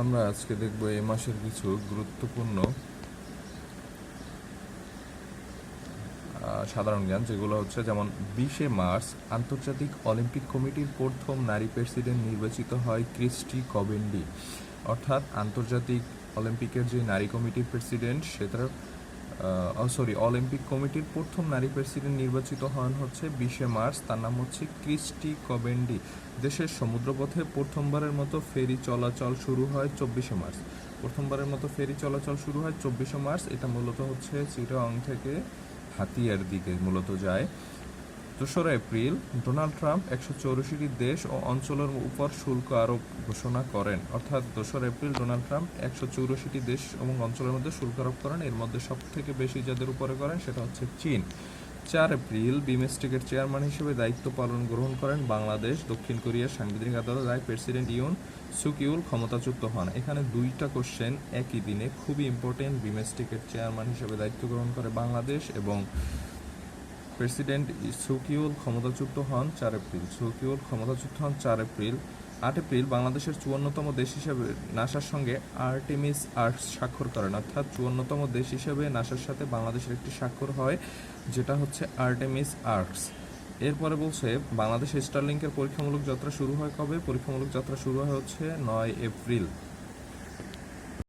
আমরা আজকে দেখব এই মাসের কিছু গুরুত্বপূর্ণ সাধারণ জ্ঞান, যেগুলো হচ্ছে যেমন বিশে মার্চ আন্তর্জাতিক অলিম্পিক কমিটির প্রথম নারী প্রেসিডেন্ট নির্বাচিত হয় ক্রিস্টি কবেন্ডি। অর্থাৎ আন্তর্জাতিক অলিম্পিকের যে নারী কমিটির প্রেসিডেন্ট, সেটার সরি অলিম্পিক কমিটির প্রথম নারী প্রেসিডেন্ট নির্বাচিত হন হচ্ছে বিশে মার্চ। তার নাম হচ্ছে ক্রিস্টি কবেন্ডি। দেশের সমুদ্রপথে প্রথমবারের মতো ফেরি চলাচল শুরু হয় চব্বিশে মার্চ। প্রথমবারের মতো ফেরি চলাচল শুরু হয় চব্বিশে মার্চ। এটা মূলত হচ্ছে চিটাং থেকে হাতিয়ার দিকে মূলত যায়। দোসরা এপ্রিল ডোনাল্ড ট্রাম্প একশো চৌরাশিটি দেশ ও অঞ্চলের উপর শুল্ক আরোপ ঘোষণা করেন। অর্থাৎ দোসরা এপ্রিল ডোনাল্ড ট্রাম্প একশো চৌরাশিটি দেশ এবং অঞ্চলের মধ্যে শুল্ক আরোপ করেন। এর মধ্যে সব থেকে বেশি যাদের উপরে করেন সেটা হচ্ছে চীন। চার এপ্রিল বিমস্টেকের চেয়ারম্যান হিসেবে দায়িত্ব পালন গ্রহণ করেন বাংলাদেশ, দক্ষিণ কোরিয়ার সাংবিধানিক আদালত, রায় প্রেসিডেন্ট ইউন সুকিউল ক্ষমতাচ্যুত হন। এখানে দুইটা কোশ্চেন একই দিনে খুবই ইম্পর্টেন্ট বিমস্টেকের চেয়ারম্যান হিসেবে দায়িত্ব গ্রহণ করে বাংলাদেশ এবং প্রেসিডেন্ট সুকিউল ক্ষমতাচ্যুত হন চার এপ্রিল। সুকিউল ক্ষমতাচ্যুত হন চার এপ্রিল। আট এপ্রিল বাংলাদেশের চুয়ান্নতম দেশ হিসেবে নাসার সঙ্গে আর্টেমিস আর্টস স্বাক্ষর করেন। অর্থাৎ চুয়ান্নতম দেশ হিসেবে নাসার সাথে বাংলাদেশের একটি স্বাক্ষর হয়, যেটা হচ্ছে আর্টেমিস আর্টস। এরপরে বলছে, বাংলাদেশ স্টারলিংকের পরীক্ষামূলক যাত্রা শুরু হয় কবে? পরীক্ষামূলক যাত্রা শুরু হয় হচ্ছে নয় এপ্রিল।